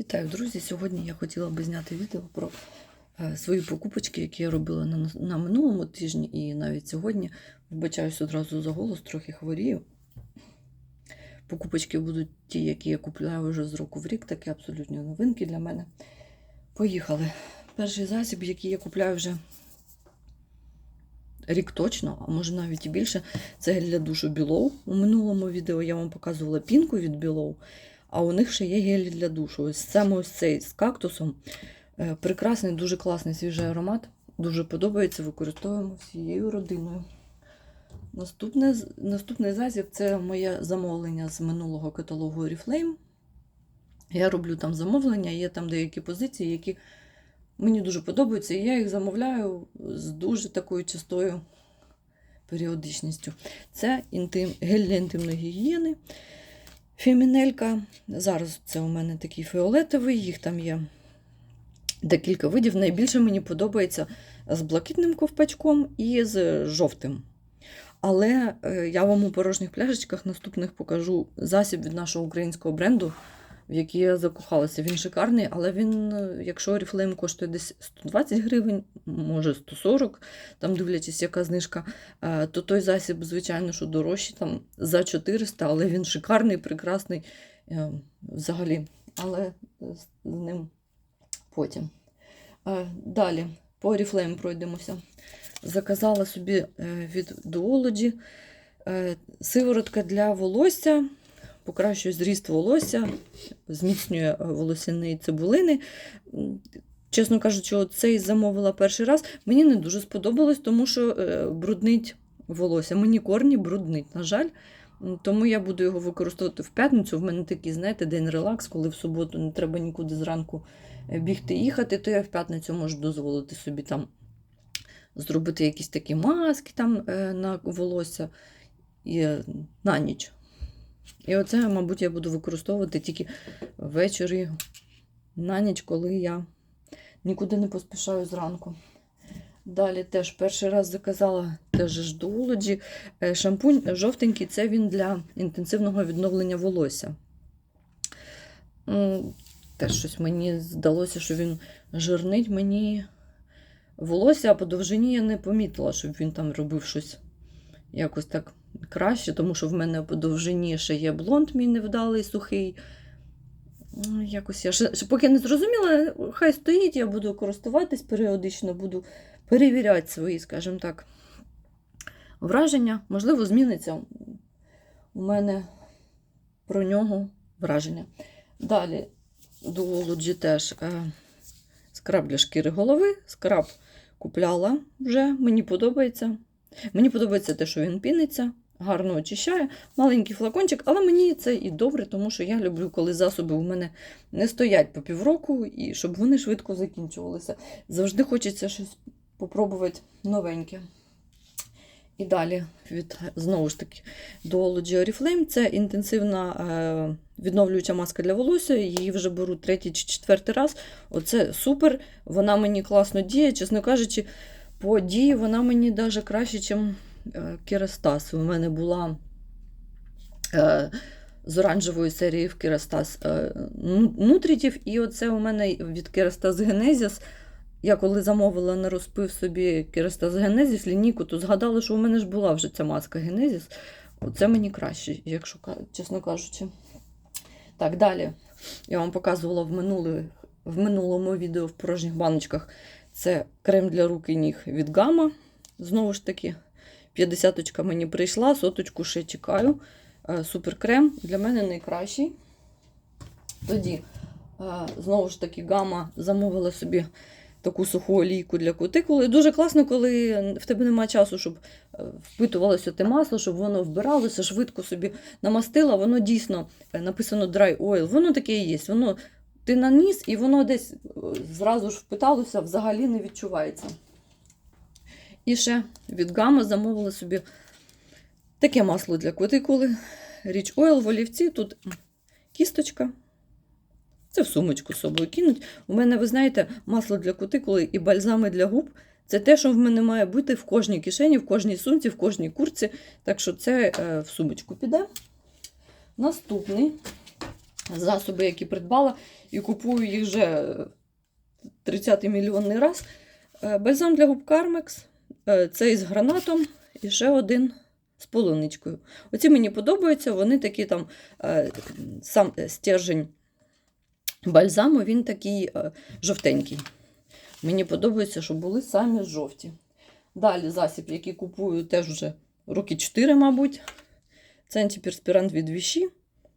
Вітаю, друзі! Сьогодні я хотіла би зняти відео про е, свої покупочки, які я робила на, на минулому тижні і навіть сьогодні. Вибачаюсь одразу за голос, трохи хворію. Покупочки будуть ті, які я купляю вже з року в рік, такі абсолютні новинки для мене. Поїхали. Перший засіб, який я купляю вже рік точно, а може навіть і більше, це гель для душу Білоу. У минулому відео я вам показувала пінку від Білоу. А у них ще є гелі для душу. Ось саме ось цей з кактусом. Е, Прекрасний, дуже класний свіжий аромат. Дуже подобається, використовуємо всією родиною. Наступне, наступний засіб це моє замовлення з минулого каталогу Oriflame. Я роблю там замовлення, є там деякі позиції, які мені дуже подобаються, і я їх замовляю з дуже такою частою періодичністю. Це інтим, гель для інтимної гігієни. Фемінелька. Зараз це у мене такий фіолетовий, їх там є декілька видів. Найбільше мені подобається з блакитним ковпачком і з жовтим. Але е, я вам у порожніх пляшечках наступних покажу засіб від нашого українського бренду, в який я закохалася. Він шикарний, але він, е, якщо Oriflame коштує десь 120 гривень, може 140, там дивлячись, яка знижка, е, то той засіб, звичайно, що дорожчий, там за 400, але він шикарний, прекрасний е, взагалі. Але з ним потім. Далі по Oriflame пройдемося. Заказала собі від Duology сиворотка для волосся, покращує зріст волосся, зміцнює е, волосяні цибулини. Чесно кажучи, цей замовила перший раз. Мені не дуже сподобалось, тому що е, бруднить волосся. Мені корні бруднить, на жаль. Тому я буду його використовувати в п'ятницю. В мене такий, знаєте, день релакс, коли в суботу не треба нікуди зранку е, бігти їхати, то я в п'ятницю можу дозволити собі там зробити якісь такі маски там на волосся і на ніч. І оце, мабуть, я буду використовувати тільки ввечері на ніч, коли я нікуди не поспішаю зранку. Далі теж перший раз заказала теж ж Duology. Е, Шампунь жовтенький це він для інтенсивного відновлення волосся. Теж щось мені здалося, що він жирнить мені волосся, а по довжині я не помітила, щоб він там робив щось якось так краще, тому що в мене по довжині ще є блонд мій невдалий, сухий. Ну, Якось я ще, поки не зрозуміла, хай стоїть, я буду користуватись періодично, буду перевіряти свої, скажімо так, враження. Можливо, зміниться у мене про нього враження. Далі до Duology теж е, скраб для шкіри голови. Скраб купляла вже, мені подобається. Мені подобається те, що він піниться, гарно очищає, маленький флакончик, але мені це і добре, тому що я люблю, коли засоби у мене не стоять по півроку, і щоб вони швидко закінчувалися. Завжди хочеться щось попробувати новеньке. І далі від знову ж таки Duology Oriflame. Це інтенсивна е, відновлююча маска для волосся. Її вже беру третій чи четвертий раз. Оце супер. Вона мені класно діє, чесно кажучи, по дії вона мені навіть краще, ніж Керастас. У мене була е, з оранжевої серії в Керастас е, ну- нутрітів, і оце у мене від Керастас Genesis. Я коли замовила на розпив собі Керастас Генезіс лінійку, то згадала, що у мене ж була вже ця маска Генезіс. Оце мені краще, якщо чесно кажучи. Так, далі. Я вам показувала в, минуле, в минулому відео в порожніх баночках. Це крем для рук і ніг від Гама. Знову ж таки, 50 мені прийшла, соточку ще чекаю. Е, Супер крем для мене найкращий. Тоді, е, знову ж таки, Гама замовила собі таку суху олійку для кутикули. Дуже класно, коли в тебе немає часу, щоб е, впитувалося те масло, щоб воно вбиралося, швидко собі намастила. Воно дійсно написано dry oil, воно таке і є. Воно ти наніс, і воно десь зразу ж впиталося, взагалі не відчувається. І ще від Гама замовила собі таке масло для кутикули. Річ Oil в олівці. Тут кісточка. Це в сумочку з собою кинуть. У мене, ви знаєте, масло для кутикули і бальзами для губ. Це те, що в мене має бути в кожній кишені, в кожній сумці, в кожній курці. Так що це е, в сумочку піде. Наступний засоби, які придбала, і купую їх вже 30-й мільйонний раз. Е, Бальзам для губ Кармекс. Е, Цей з гранатом і ще один з полуничкою. Оці мені подобаються, вони такі там е, сам стержень бальзаму, він такий е, жовтенький. Мені подобається, щоб були самі жовті. Далі засіб, який купую теж вже роки 4, мабуть. Це антиперспірант від Віші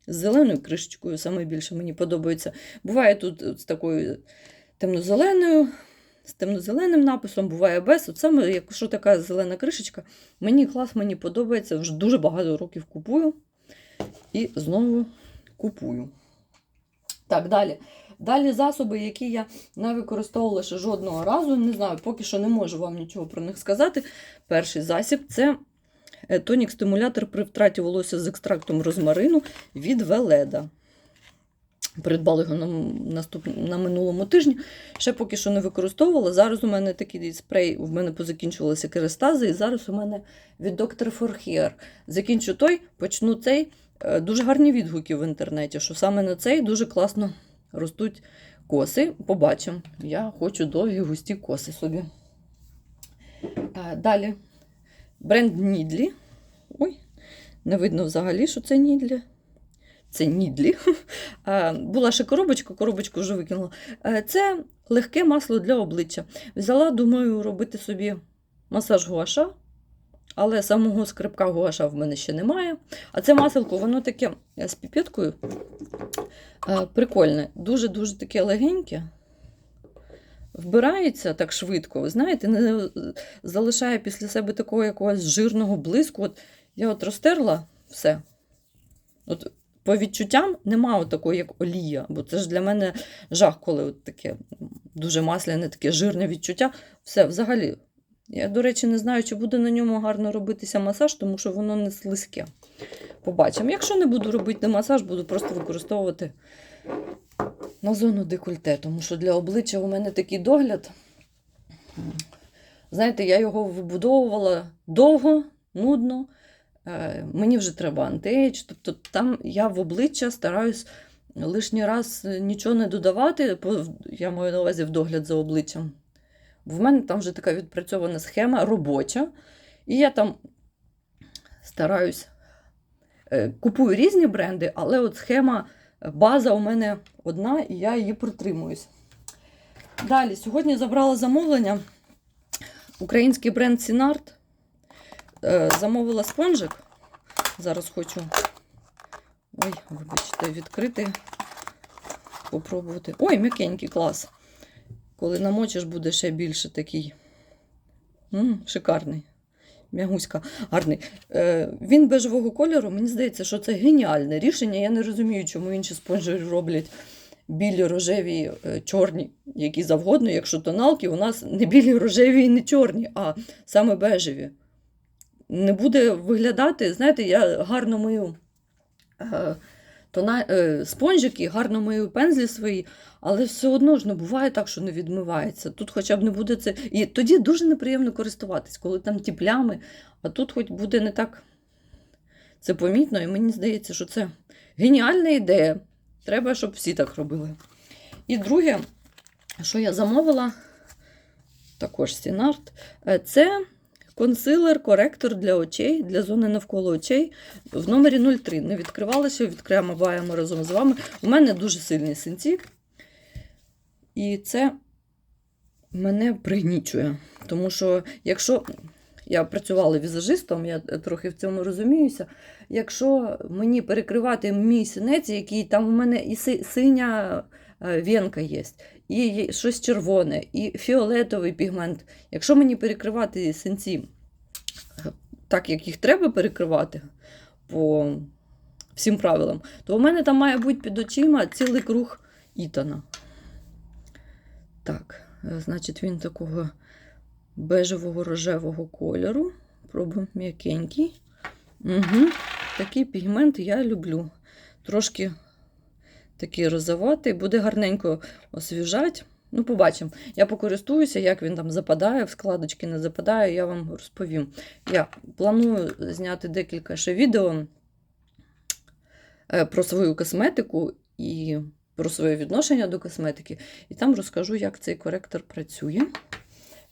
з зеленою кришечкою. Саме більше мені подобається. Буває тут з такою темно-зеленою, з темно-зеленим написом, буває без. От саме, якщо така зелена кришечка, мені клас, мені подобається. Вже дуже багато років купую. І знову купую. Так, далі. Далі засоби, які я не використовувала ще жодного разу. Не знаю, поки що не можу вам нічого про них сказати. Перший засіб це е, тонік-стимулятор при втраті волосся з екстрактом розмарину від Веледа. Придбали його на, наступ... на минулому тижні. Ще поки що не використовувала. Зараз у мене такий спрей, в мене позакінчувалися керестази, і зараз у мене від Dr. For Hair. Закінчу той, почну цей. Е, Дуже гарні відгуки в інтернеті, що саме на цей дуже класно ростуть коси. Побачимо. Я хочу довгі густі коси собі. Е, Далі брендНідлі. Ой, не видно взагалі, що цеНідлі. ЦеНідлі. Е, Була ще коробочка, коробочку вже викинула. Е, Це легке масло для обличчя. Взяла, думаю, робити собі масаж гуаша, але самого скрипка гуаша в мене ще немає. А це маселко, воно таке е, з піпеткою. Е, Прикольне, дуже-дуже таке легеньке. Вбирається так швидко, ви знаєте, не залишає після себе такого якогось жирного блиску. От я от розтерла все. От по відчуттям немає такої, як олія, бо це ж для мене жах, коли от таке дуже масляне, таке жирне відчуття. Все, взагалі. Я, до речі, не знаю, чи буде на ньому гарно робитися масаж, тому що воно не слизьке. Побачимо. Якщо не буду робити масаж, буду просто використовувати на зону декольте, тому що для обличчя у мене такий догляд. Знаєте, я його вибудовувала довго, нудно. Е, Мені вже треба антиейдж. Тобто там я в обличчя стараюсь лишній раз нічого не додавати, я маю на увазі в догляд за обличчям. Бо в мене там вже така відпрацьована схема робоча. І я там стараюсь е, купую різні бренди, але от схема, база у мене одна, і я її притримуюсь. Далі, сьогодні забрала замовлення. Український бренд Сінарт. Е, Замовила спонжик. Зараз хочу. Ой, вибачте, відкрити. Попробувати. Ой, м'якенький клас. Коли намочиш, буде ще більше такий. м шикарний. Мягуська, гарний. Е, він бежевого кольору. Мені здається, що це геніальне рішення. Я не розумію, чому інші спонжі роблять білі, рожеві, е, чорні, які завгодно, якщо тоналки у нас не білі, рожеві і не чорні, а саме бежеві. Не буде виглядати, знаєте, я гарно мию е, тона, е, спонжики, гарно мию пензлі свої, але все одно ж не буває так, що не відмивається. Тут хоча б не буде це. І тоді дуже неприємно користуватись, коли там ті плями, а тут хоч буде не так це помітно, і мені здається, що це геніальна ідея. Треба, щоб всі так робили. І друге, що я замовила, також Сінарт, е, це консилер, коректор для очей, для зони навколо очей в номері 03. Не відкривала ще, відкриваємо разом з вами. У мене дуже сильні синці. І це мене пригнічує. Тому що, якщо я працювала візажистом, я трохи в цьому розуміюся. Якщо мені перекривати мій синець, який там у мене і синя е, венка є, і щось червоне, і фіолетовий пігмент. Якщо мені перекривати синці так, як їх треба перекривати по всім правилам, то у мене там має бути під очима цілий круг Ітана. Так, е, значить, він такого бежевого рожевого кольору. Пробуємо м'якенький. Угу. Такий пігмент я люблю. Трошки такий розоватий, буде гарненько освіжати. Ну, побачимо. Я покористуюся, як він там западає, в складочки не западає, я вам розповім. Я планую зняти декілька ще відео е, про свою косметику і про своє відношення до косметики. І там розкажу, як цей коректор працює.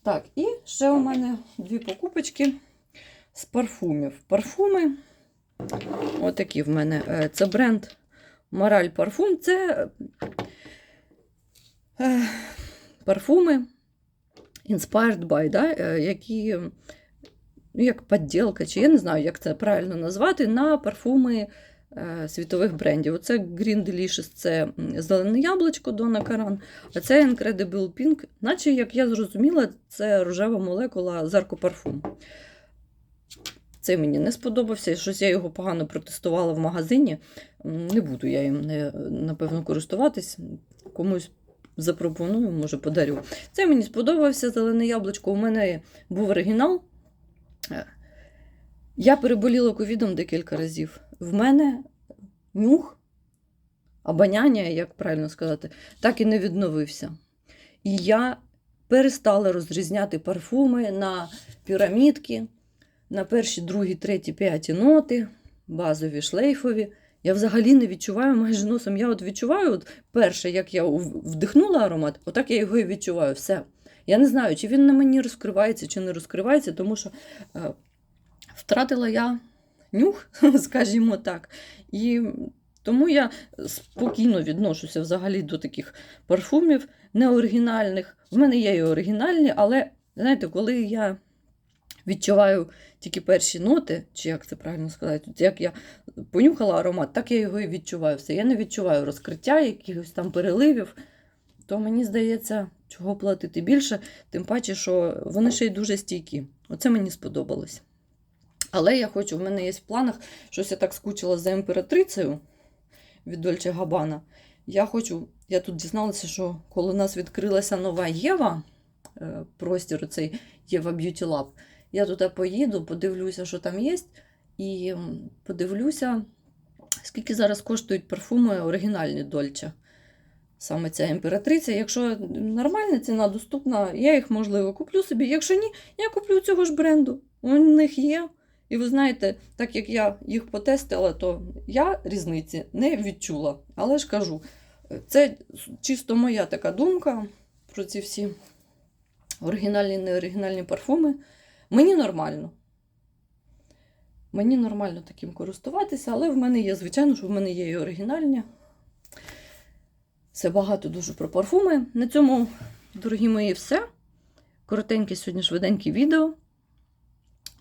Так, і ще у мене дві покупочки з парфумів. Парфуми. Отакі в мене. Е, Це бренд Мораль Парфум. Це е, парфуми Inspired by, да? е, які ну, як подділка, чи я не знаю, як це правильно назвати, на парфуми е, світових брендів. Оце Green Delicious, це зелене яблучко Donna Karan, а це Incredible Pink, наче, як я зрозуміла, це рожева молекула Zarco Parfum. Це мені не сподобався, щось я його погано протестувала в магазині. Не буду я їм, напевно, користуватись. Комусь запропоную, може, подарю. Це мені сподобався зелене яблучко. У мене був оригінал. Е, Я переболіла ковідом декілька разів. В мене нюх, обоняння, як правильно сказати, так і не відновився. І я перестала розрізняти парфуми на пірамідки, на перші, другі, треті, п'яті ноти, базові, шлейфові. Я взагалі не відчуваю майже носом. Я от відчуваю, от перше, як я вдихнула аромат, отак я його і відчуваю. Все. Я не знаю, чи він на мені розкривається, чи не розкривається, тому що е, втратила я нюх, скажімо так. І тому я спокійно відношуся взагалі до таких парфумів неоригінальних. В мене є і оригінальні, але знаєте, коли я відчуваю тільки перші ноти, чи як це правильно сказати, як я понюхала аромат, так я його і відчуваю. Все. Я не відчуваю розкриття, якихось там переливів. То мені здається, чого платити більше, тим паче, що вони ще й дуже стійкі. Оце мені сподобалось. Але я хочу, в мене є в планах, щось я так скучила за імператрицею від Дольче Габана. Я хочу, я тут дізналася, що коли у нас відкрилася нова Єва, е, простір цей Єва Beauty Lab, я туди поїду, подивлюся, що там є, і подивлюся, скільки зараз коштують парфуми оригінальні Дольче. Саме ця імператриця. Якщо нормальна ціна доступна, я їх, можливо, куплю собі. Якщо ні, я куплю цього ж бренду. У них є. І ви знаєте, так як я їх потестила, то я різниці не відчула. Але ж кажу, це чисто моя така думка про ці всі оригінальні неоригінальні парфуми. Мені нормально. Мені нормально таким користуватися, але в мене є, звичайно, що в мене є і оригінальні. Це багато дуже про парфуми. На цьому, дорогі мої, все. Коротеньке сьогодні швиденьке відео.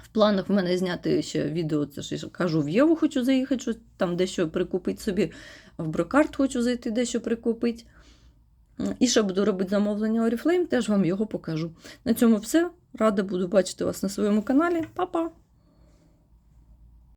В планах в мене зняти ще відео, це ж я кажу, в Єву хочу заїхати, щось там дещо прикупити собі. В Брокарт хочу зайти, дещо прикупити. І ще буду робити замовлення Oriflame, теж вам його покажу. На цьому все. Рада буду бачити вас на своєму каналі. Па-па!